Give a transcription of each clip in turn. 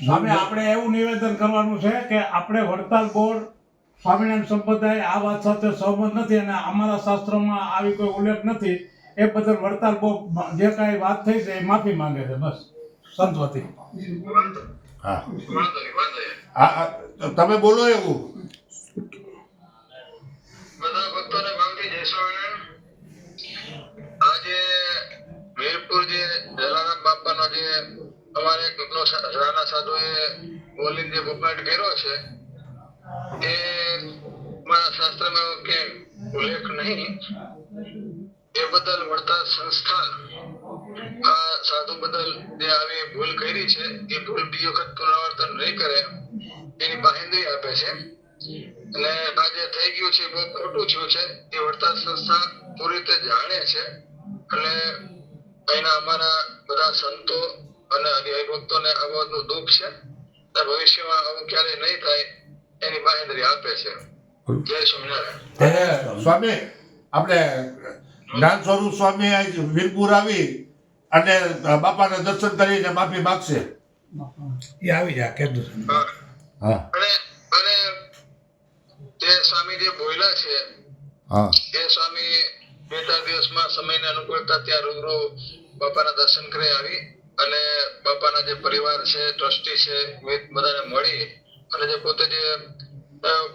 સામે આપણે એવું નિવેદન કરવાનું છે કે આપણે વડતાલ બોર્ડ સ્વામિનારાયણ સંપ્રદાય આ વાત સાથે સહમત નથી અને અમારા શાસ્ત્રોમાં આવી કોઈ ઉલ્લેખ નથી. એ બદલ વડતાલ બોર્ડ જે કાંઈ વાત થઈ છે એ માફી માંગે છે બસ. સંતવતી. હા. તમે બોલો એવું બધા ભક્તોને ભાવથી જય સ્વામિનારાયણ આજે વીરપુર જે જલારામ બાપાનો જે અમારે એક રાણા સાધુએ બોલીને જે ભૂપાટ કર્યો છે, એ મારા શાસ્ત્રમાં કે ઉલ્લેખ નહીં. એ બદલ વડતા સંસ્થા આ સાધુ બદલ જે આવી ભૂલ કરી છે, એ ભૂલ બીજી વખત પુનરાવર્તન નહીં કરે, એની બાહેંધરી આપે છે. અને આ જે થઈ ગયું છે, બહુ ખોટું થયું છે. એ વળતા સંસ્થા પૂરી રીતે જાણે છે એટલે અહીંના અમારા બધા સંતો અને હરિભક્તોને આ બાબતનું દુઃખ છે અને ભવિષ્યમાં આવું ક્યારેય નહીં થાય એની બાહેંધરી આપે છે. જય સ્વામિનારાયણ. સ્વામી આપણે જ્ઞાન સ્વરૂપ સ્વામી વીરપુર આવી અને બાપાને દર્શન કરીને માફી માગશે. એ આવી જાય કે છે હા. અને અને તે સ્વામી જે બોલ્યા છે હા. એ સ્વામી બે ચાર દિવસમાં સમયને અનુકૂળતા ત્યાં રૂબરૂ બાપાના દર્શન કરી આવી અને બાપાના જે પરિવાર છે, ટ્રસ્ટી છે બધાને મળી અને જે પોતે જે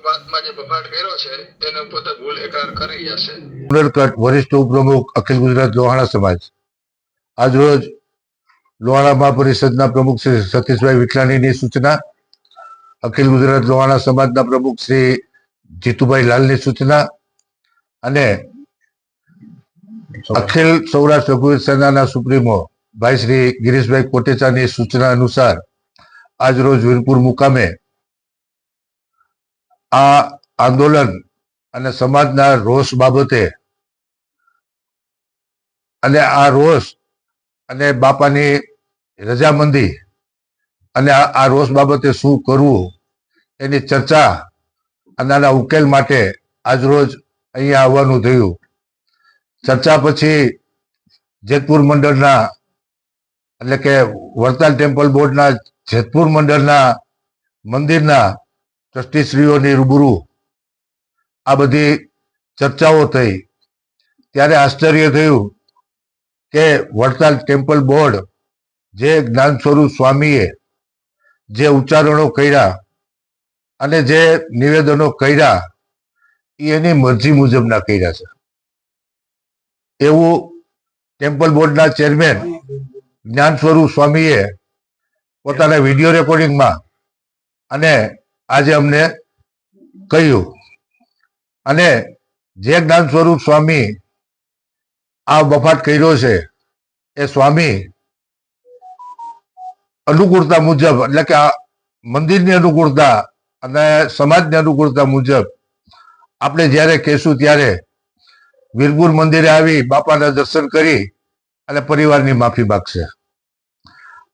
વાતમાં જે બફાટ કર્યો છે એને પોતે ભૂલ એકરાર કરી જશે વરિષ્ઠ ઉપપ્રમુખ અખિલ ગુજરાત લોહાણા સમાજ. આજરોજ લોહાણા મહાપરિષદના પ્રમુખ શ્રી સતીશભાઈ વિઠલાણીની સૂચના, અખિલ ગુજરાત લોહાણા સમાજના પ્રમુખ શ્રી જીતુભાઈ લાલની સૂચના અને અખિલ સૌરાષ્ટ્ર રઘુવીર સેનાના સુપ્રીમો ભાઈ શ્રી ગિરીશભાઈ કોટેચાની સૂચના અનુસાર આજરોજ વીરપુર મુકામે આ આંદોલન અને સમાજના રોષ બાબતે અને આ રોષ અને બાપાની રજામંદી અને આ રોષ બાબતે શું કરવું એની ચર્ચા અને ઉકેલ માટે આજરોજ અહીંયા આવવાનું થયું. ચર્ચા પછી જેતપુર મંડળના, એટલે કે વડતાલ ટેમ્પલ બોર્ડના જેતપુર મંડળના મંદિરના ટ્રસ્ટીશ્રીઓની રૂબરૂ આ બધી ચર્ચાઓ થઈ. ત્યારે આશ્ચર્ય થયું કે વડતાલ ટેમ્પલ બોર્ડ જે જ્ઞાન સ્વરૂપ સ્વામીએ જે ઉચ્ચારણો કર્યા અને જે નિવેદનો કર્યા એની મરજી મુજબના કર્યા છે. એવું ટેમ્પલ બોર્ડના ચેરમેન જ્ઞાન સ્વરૂપ સ્વામીએ પોતાના વીડિયો રેકોર્ડિંગમાં અને આજે અમને કહ્યું. અને જે જ્ઞાન સ્વરૂપ સ્વામી આ બફાટ કર્યો છે, એ સ્વામી અનુકૂળતા મુજબ, એટલે કે આ મંદિરની અનુકૂળતા અને સમાજની અનુકૂળતા મુજબ આપણે જ્યારે કહેશું ત્યારે વીરપુર મંદિરે આવી બાપાના દર્શન કરી અને પરિવારની માફી માગશે.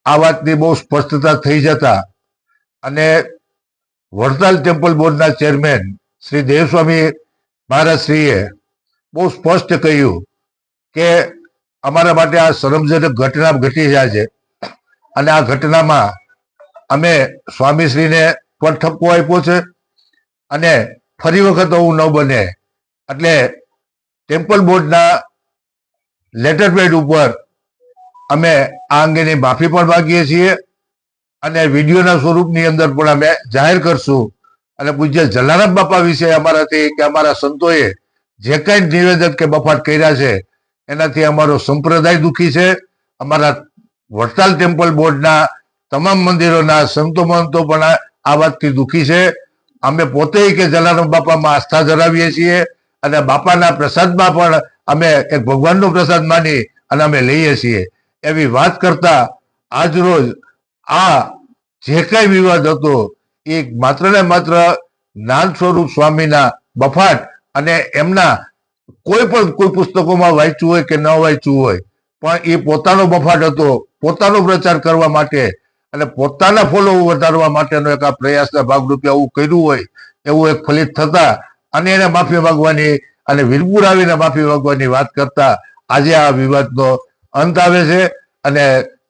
આ વાતની બહુ સ્પષ્ટતા થઈ જતા અને વડતાલ ટેમ્પલ બોર્ડના ચેરમેન શ્રી દેવસ્વામી મહારાજશ્રીએ બહુ સ્પષ્ટ કહ્યું કે અમારા માટે આ શરમજનક ઘટના ઘટી જાય છે અને આ ઘટનામાં અમે સ્વામીશ્રીને પણ ઠપકો આપ્યો છે અને ફરી વખત આવું ન બને. એટલે ટેમ્પલ બોર્ડના લેટર પેડ ઉપર અમે આ અંગેની માફી પણ માગીએ છીએ અને વિડીયોના સ્વરૂપની અંદર પણ અમે જાહેર કરશું અને પૂજ્ય જલારામ બાપા વિશે અમારાથી કે અમારા સંતોએ જે કંઈ નિવેદન કે બફાટ કર્યા છે, એનાથી અમારો સંપ્રદાય દુઃખી છે. અમારા વડતાલ ટેમ્પલ બોર્ડના તમામ મંદિરોના સંતો મહંતો પણ આ- વાતથી દુઃખી છે. અમે પોતે કે જલારામ બાપામાં આસ્થા ધરાવીએ છીએ. અને બાપાના પ્રસાદમાં પણ અમે એક ભગવાનનો પ્રસાદ માની અને અમે લઈએ છીએ. એવી વાત કરતા આજરોજ આ જે કઈ વિવાદ હતો, એ માત્ર ને માત્ર જ્ઞાન સ્વરૂપ સ્વામીના બફાટ અને એમના કોઈ પણ કોઈ પુસ્તકોમાં વાંચ્યું હોય કે ન વાંચ્યું હોય, પણ એ પોતાનો બફાટ હતો, પોતાનો પ્રચાર કરવા માટે અને પોતાના ફોલો વધારવા માટેનો એક આ પ્રયાસના ભાગરૂપે આવું કર્યું હોય, એવું એક ફલિત થતા અને એને માફી માંગવાની અને વીરપુર આવીને માફી માંગવાની વાત કરતા આજે આ વિવાદનો અંત આવે છે અને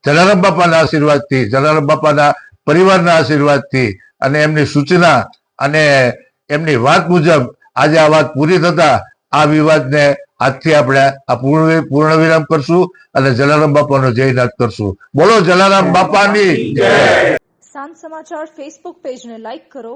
જલારામ બાપાના આશીર્વાદથી, જલારામ બાપાના પરિવારના આશીર્વાદથી અને એમની સૂચના અને એમની વાત મુજબ આજે આ વાત પૂરી થતા આ વિવાદને આજથી આપણે આ પૂર્ણ પૂર્ણ વિરામ કરશું અને જલારામ બાપાનો જયનાથ કરશું. બોલો જલારામ બાપાની સાંજ સમાચાર ફેસબુક પેજને લાઈક કરો.